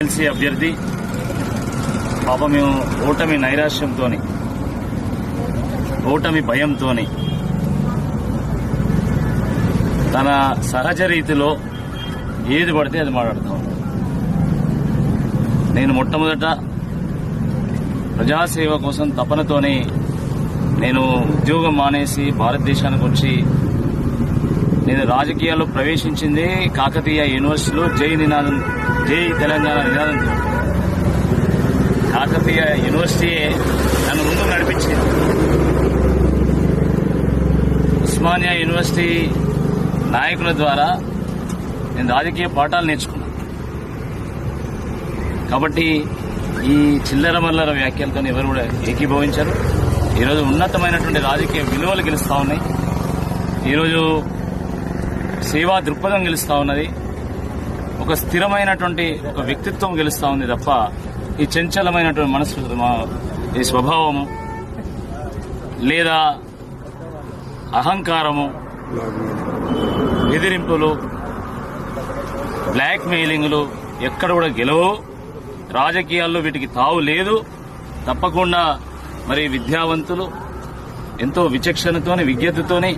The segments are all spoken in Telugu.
ఎమ్మెల్సీ అభ్యర్థి. పాప మేము ఓటమి నైరాశ్యంతో ఓటమి భయంతో తన సహజ రీతిలో ఏది పడితే అది మాట్లాడతాం నేను మొట్టమొదట ప్రజాసేవ కోసం తపనతోనే నేను ఉద్యోగం మానేసి భారతదేశానికి వచ్చి నేను రాజకీయాల్లో ప్రవేశించింది కాకతీయ యూనివర్సిటీలో జై నినాదం జై తెలంగాణ నినాదంతో కాకతీయ యూనివర్సిటీ నన్ను ముందు నడిపించింది. ఉస్మానియా యూనివర్సిటీ నాయకుల ద్వారా నేను రాజకీయ పాఠాలు నేర్చుకున్నాను కాబట్టి ఈ చిల్లర మల్లర వ్యాఖ్యలతో ఎవరు కూడా ఏకీభవించారు. ఈరోజు ఉన్నతమైనటువంటి రాజకీయ విలువలు గెలుస్తా ఉన్నాయి. ఈరోజు సేవా దృక్పథం గెలుస్తూ ఉన్నది. ఒక స్థిరమైనటువంటి ఒక వ్యక్తిత్వం గెలుస్తూ ఉంది తప్ప ఈ చంచలమైనటువంటి మనసు మా- ఈ స్వభావము లేదా అహంకారము బెదిరింపులు బ్లాక్ మెయిలింగ్లు ఎక్కడ కూడా గెలవు. రాజకీయాల్లో వీటికి తావు లేదు. తప్పకుండా మరి విద్యావంతులు ఎంతో విచక్షణతోని విజ్ఞతతోని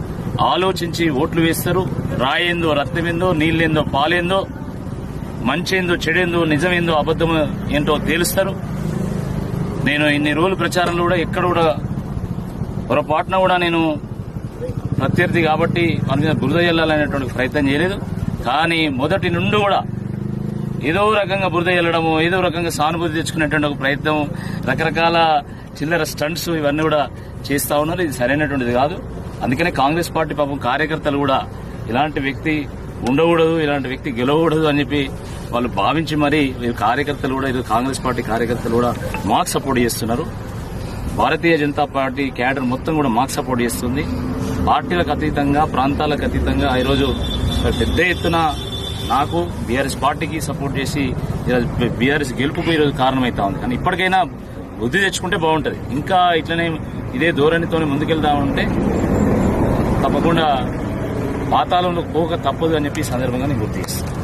ఆలోచించి ఓట్లు వేస్తారు. రాయేందో రక్తమేందో నీళ్ళేందో పాలేందో మంచేందో చెడేందో నిజమేందో అబద్ధం ఏంటో తేలుస్తారు. నేను ఇన్ని రోజులు ప్రచారంలో కూడా ఎక్కడ కూడా పొరపాటున కూడా నేను ప్రత్యర్థి కాబట్టి మన మీద బురద జల్లాలనేటువంటి ప్రయత్నం చేయలేదు. కానీ మొదటి నుండి కూడా ఏదో రకంగా బురద వెళ్ళడము ఏదో రకంగా సానుభూతి తెచ్చుకునేటువంటి ఒక ప్రయత్నం రకరకాల చిల్లర స్టంట్స్ ఇవన్నీ కూడా చేస్తా ఉన్నారు. ఇది సరైనటువంటిది కాదు. అందుకనే కాంగ్రెస్ పార్టీ పాపం కార్యకర్తలు కూడా ఇలాంటి వ్యక్తి ఉండకూడదు ఇలాంటి వ్యక్తి గెలవకూడదు అని చెప్పి వాళ్ళు భావించి మరి కార్యకర్తలు కూడా ఇది కాంగ్రెస్ పార్టీ కార్యకర్తలు కూడా మాకు సపోర్ట్ చేస్తున్నారు. భారతీయ జనతా పార్టీ క్యాడర్ మొత్తం కూడా మాకు సపోర్ట్ చేస్తుంది. పార్టీలకు అతీతంగా ప్రాంతాలకు అతీతంగా ఈరోజు పెద్ద ఎత్తున నాకు బీఆర్ఎస్ పార్టీకి సపోర్ట్ చేసి ఈరోజు బీఆర్ఎస్ గెలుపుకు ఈరోజు కారణమవుతా ఉంది. కానీ ఇప్పటికైనా బుద్ధి తెచ్చుకుంటే బాగుంటుంది. ఇంకా ఇట్లనే ఇదే ధోరణితో ముందుకెళ్తా ఉంటే తప్పకుండా పాతాళంలో పోక తప్పదు అని చెప్పి సందర్భంగా నేను గుర్తు చేస్తాను